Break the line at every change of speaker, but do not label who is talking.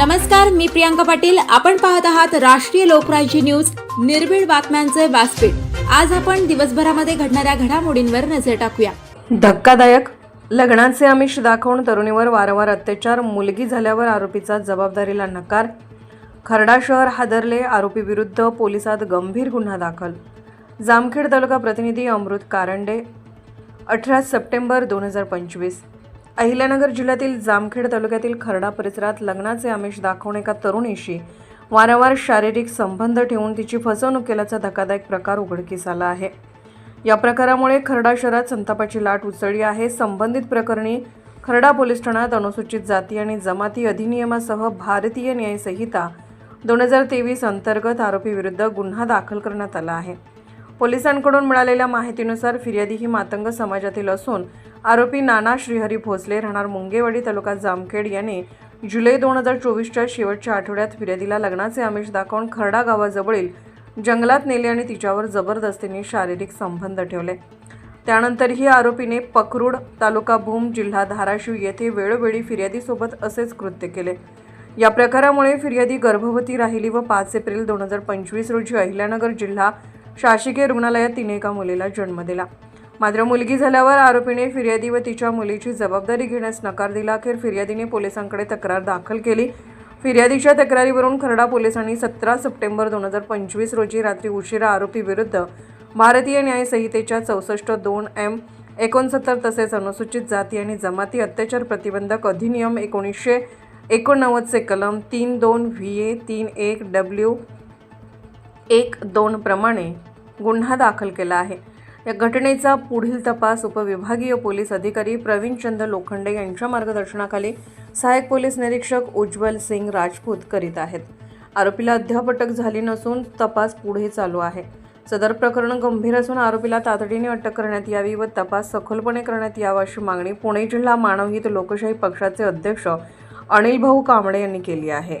नमस्कार मी प्रियांका पाटील. आपण पाहत आहात राष्ट्रीय लोकराज्य न्यूज. निर्भीड बातम्यांचे व्यासपीठ. आज आपण दिवसभरामध्ये घडणाऱ्या घडामोडींवर नजर टाकूया.
धक्कादायक. लग्नाचे आमिष दाखवून तरुणीवर वारंवार अत्याचार. मुलगी झाल्यावर आरोपीचा जबाबदारीला नकार. खर्डा शहर हादरले. आरोपीविरुद्ध पोलिसात गंभीर गुन्हा दाखल. जामखेड तालुका प्रतिनिधी अमृत कारंडे. अठरा सप्टेंबर दोन हजार पंचवीस. अहिल्यानगर जिल्ह्यातील जामखेड तालुक्यातील खर्डा परिसरात लग्नाचे आमिष दाखवून एका तरुणीशी वारंवार शारीरिक संबंध ठेवून तिची फसवणूक केल्याचा धक्कादायक प्रकार उघडकीस आला आहे. या प्रकारामुळे खर्डा शहरात संतापाची लाट उसळली आहे. संबंधित प्रकरणी खर्डा पोलीस ठाण्यात अनुसूचित जाती आणि जमाती अधिनियमासह भारतीय न्यायसंहिता दोन हजार तेवीस अंतर्गत आरोपीविरुद्ध गुन्हा दाखल करण्यात आला आहे. पोलिसांकडून मिळालेल्या माहितीनुसार फिर्यादी ही मातंग समाजातील असून आरोपी नाना श्रीहरी भोसले राहणार मुंगेवाडी तालुका जामखेड याने जुलै दोन हजार चोवीसच्या शेवटच्या आठवड्यात फिर्यादीला लग्नाचे आमिष दाखवून खर्डा गावाजवळील जंगलात नेले आणि तिच्यावर जबरदस्तीने शारीरिक संबंध ठेवले. त्यानंतरही आरोपीने पकरूड तालुका भूम जिल्हा धाराशिव येथे वेळोवेळी फिर्यादीसोबत असेच कृत्य केले. या प्रकारामुळे फिर्यादी गर्भवती राहिली व पाच एप्रिल दोन हजार पंचवीस रोजी अहिल्यानगर जिल्हा शासकीय रुग्णालयात तिने एका मुलीला जन्म दिला. मात्र मुलगी झाल्यावर आरोपीने फिर्यादी व तिच्या मुलीची जबाबदारी घेण्यास नकार दिला. अखेर फिर्यादीने पोलिसांकडे तक्रार दाखल केली. फिर्यादीच्या तक्रारीवरून खर्डा पोलिसांनी सतरा सप्टेंबर दोन हजार पंचवीस रोजी रात्री उशिरा आरोपीविरुद्ध भारतीय न्याय संहितेच्या चौसष्ट दोन एम एकोणसत्तर तसेच अनुसूचित जाती आणि जमाती अत्याचार प्रतिबंधक अधिनियम एकोणीसशे एकोणनव्वदचे कलम तीन दोन व्ही ए तीन एक डब्ल्यू एक दोन प्रमाणे गुन्हा दाखल केला आहे. या घटनेचा पुढील तपास उपविभागीय पोलीस अधिकारी प्रवीणचंद लोखंडे यांच्या मार्गदर्शनाखाली सहाय्यक पोलीस निरीक्षक उज्ज्वल सिंग राजपूत करीत आहेत. आरोपीला अद्याप अटक झाली नसून तपास पुढे चालू आहे. सदर प्रकरण गंभीर असून आरोपीला तातडीने अटक करण्यात यावी व तपास सखोलपणे करण्यात यावा अशी मागणी पुणे जिल्हा मानवहित लोकशाही पक्षाचे अध्यक्ष अनिल भाऊ कांबळे यांनी केली आहे.